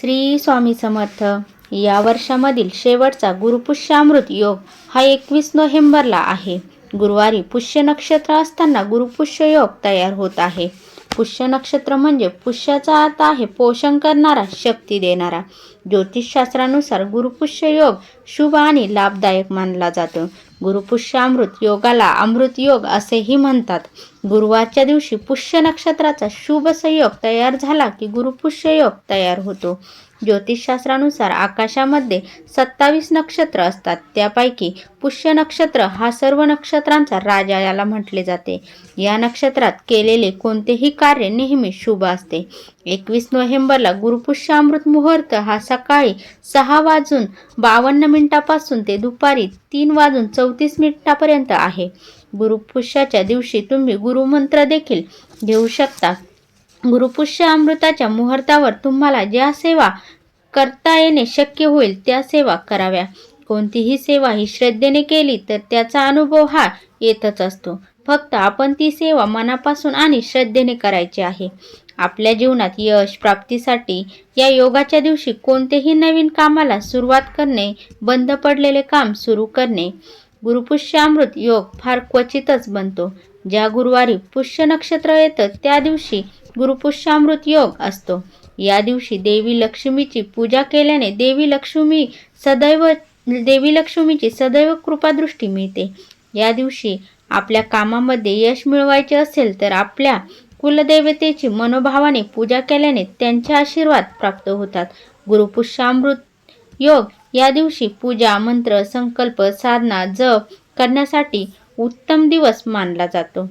श्री स्वामी समर्थ. या वर्षामधील शेवटचा गुरुपुष्यामृत योग हा एकवीस नोव्हेंबरला आहे. गुरुवारी पुष्य नक्षत्र असताना गुरुपुष्य योग तयार होत आहे. पुष्य नक्षत्र म्हणजे पुष्याचा अर्थ आहे पोषण करणारा शक्ती देणारा. ज्योतिषशास्त्रानुसार गुरुपुष्य योग शुभ आणि लाभदायक मानला जातो. गुरुपुष्यामृत योगाला अमृत योग असेही म्हणतात. गुरुवारच्या दिवशी पुष्य नक्षत्राचा शुभ संयोग तयार झाला की गुरुपुष्य योग तयार होतो. ज्योतिषशास्त्रानुसार आकाशामध्ये सत्तावीस नक्षत्र असतात. त्यापैकी पुष्य नक्षत्र हा सर्व नक्षत्रांचा राजा याला म्हटले जाते. या नक्षत्रात केलेले कोणतेही कार्य नेहमी शुभ असते. एकवीस नोव्हेंबरला गुरुपुष्यामृत मुहूर्त हा सकाळी सहा वाजून बावन्न मिनिटापासून ते दुपारी तीन वाजून चौ चौतीस मिनिटापर्यंत आहे. गुरुपुष्याच्या दिवशी तुम्ही गुरुमंत्र देखील घेऊ शकता. गुरुपुष्य अमृताच्या मुहूर्तावर तुम्हाला ज्या सेवा करता येणे शक्य होईल त्या सेवा कराव्या. कोणतीही सेवा ही श्रद्धेने केली तर त्याचा अनुभव हा येतच असतो. फक्त आपण ती सेवा मनापासून आणि श्रद्धेने करायची आहे. आपल्या जीवनात यश प्राप्तीसाठी या योगाच्या दिवशी कोणतेही नवीन कामाला सुरुवात करणे बंद पडलेले काम सुरू करणे गुरुपुष्यामृत योग फार क्वचितच बनतो. ज्या गुरुवारी पुष्य नक्षत्र येतं त्या दिवशी गुरुपुष्यामृत योग असतो. या दिवशी देवी लक्ष्मीची पूजा केल्याने देवी लक्ष्मी सदैव देवी लक्ष्मीची सदैव कृपादृष्टी मिळते. या दिवशी आपल्या कामामध्ये यश मिळवायचे असेल तर आपल्या कुलदेवतेची मनोभावाने पूजा केल्याने त्यांचे आशीर्वाद प्राप्त होतात. गुरुपुष्यामृत योग या दिवशी पूजा मंत्र संकल्प साधना जप करण्यासाठी उत्तम दिवस मानला जातो.